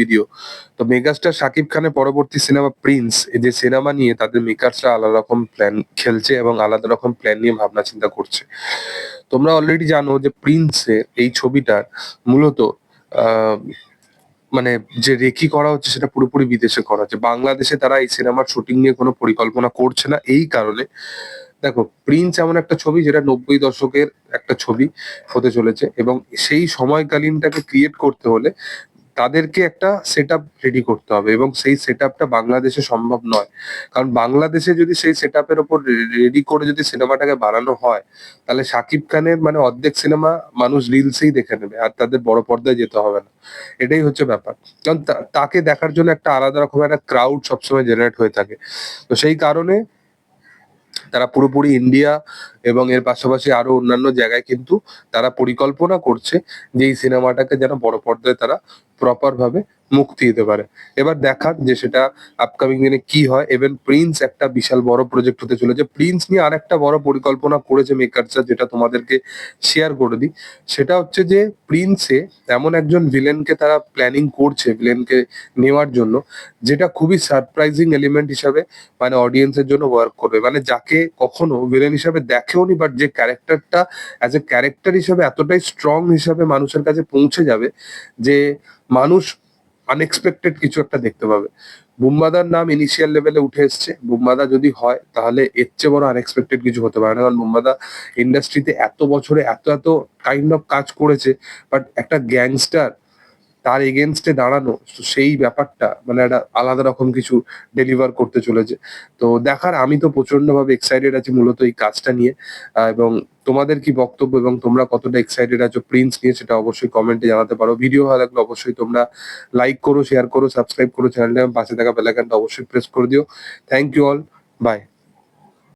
Video তো শাকিব খানের পরবর্তী সিনেমা সিনেমা নিয়ে তাদের আলাদা রকম প্ল্যান খেলছে এবং আলাদা রকম প্ল্যান নিয়ে ভাবনা চিন্তা করছে। তোমরা অলরেডি জানো যে এই ছবিটার মূলত মানে যে রেকি করা হচ্ছে সেটা পুরোপুরি বিদেশে করা হচ্ছে। বাংলাদেশে তারা এই সিনেমার শুটিং নিয়ে কোনো পরিকল্পনা করছে না, এই কারণে দেখো প্রিন্স এমন একটা ছবি যেটা নব্বই দশকের একটা ছবি হতে চলেছে এবং সেই সময়কালীনটাকে ক্রিয়েট করতে হলে তাদেরকে একটা সেট রেডি করতে হবে এবং সেই সেট আপটা বাংলাদেশে সম্ভব নয়। কারণ বাংলাদেশে যদি সেই সেট আপের ওপর রেডি করে যদি সিনেমাটাকে বানানো হয়, তাহলে শাকিব খানের মানে অর্ধেক সিনেমা মানুষ রিলসেই দেখে নেবে আর তাদের বড় পর্দায় যেতে হবে না। এটাই হচ্ছে ব্যাপার। কারণ তাকে দেখার জন্য একটা আলাদা রকম একটা ক্রাউড সবসময় জেনারেট হয়ে থাকে। তো সেই কারণে তারা পুরোপুরি ইন্ডিয়া এবং এর পাশাপাশি আরও অন্যান্য জায়গায় কিন্তু তারা পরিকল্পনা করছে যে এই সিনেমাটাকে যেন বড় পর্দায় তারা প্রপার ভাবে মুক্তি দিতে পারে। এবার দেখার যে সেটা আপকামিং দিনে কি হয়। এভেন প্রিন্স একটা বিশাল বড় প্রজেক্ট হতে চলেছে। প্রিন্স নিয়ে আর একটা বড় পরিকল্পনা করেছে মেকারসরা যেটা তোমাদেরকে শেয়ার করে দিই। সেটা হচ্ছে যে প্রিন্সে এমন একজন ভিলেনকে তারা প্ল্যানিং করছে ভিলেনকে নেওয়ার জন্য, যেটা খুবই সারপ্রাইজিং এলিমেন্ট হিসাবে মানে অডিয়েন্সের জন্য ওয়ার্ক করবে। মানে যাকে কখনো ভিলেন হিসাবে দেখেওনি বাট যে ক্যারেক্টারটা অ্যাজ এ ক্যারেক্টার হিসাবে এতটাই স্ট্রং হিসাবে মানুষের কাছে পৌঁছে যাবে যে মানুষ আনএক্সপেক্টেড কিছু একটা দেখতে পাবে। বুম্বাদার নাম ইনিশিয়াল লেভেলে উঠে এসছে। বুম্বাদা যদি হয়, তাহলে এর চেয়ে বড় আনএক্সপেক্টেড কিছু হতে পারে না। কারণ বুম্বাদা ইন্ডাস্ট্রিতে এত বছরে এত এত কাইন্ড অফ কাজ করেছে বাট একটা গ্যাংস্টার তার এগেনস্টে দাঁড়ানো সেই ব্যাপারটা মানে একটা আলাদা রকম কিছু ডেলিভার করতে চলেছে। তো দেখার আমি তো প্রচণ্ড ভাবে এক্সাইটেড আছি মূলত এই কাজটা নিয়ে। এবং তোমাদের কি বক্তব্য এবং তোমরা কতটা এক্সাইটেড আছো প্রিন্স নিয়ে সেটা অবশ্যই কমেন্টে জানাতে পারো। ভিডিও ভালো লাগলে অবশ্যই তোমরা লাইক করো শেয়ার করো সাবস্ক্রাইব করো চ্যানেলটা পাশে থাকা বেলাইকানটা অবশ্যই প্রেস করে দিও। Thank you all by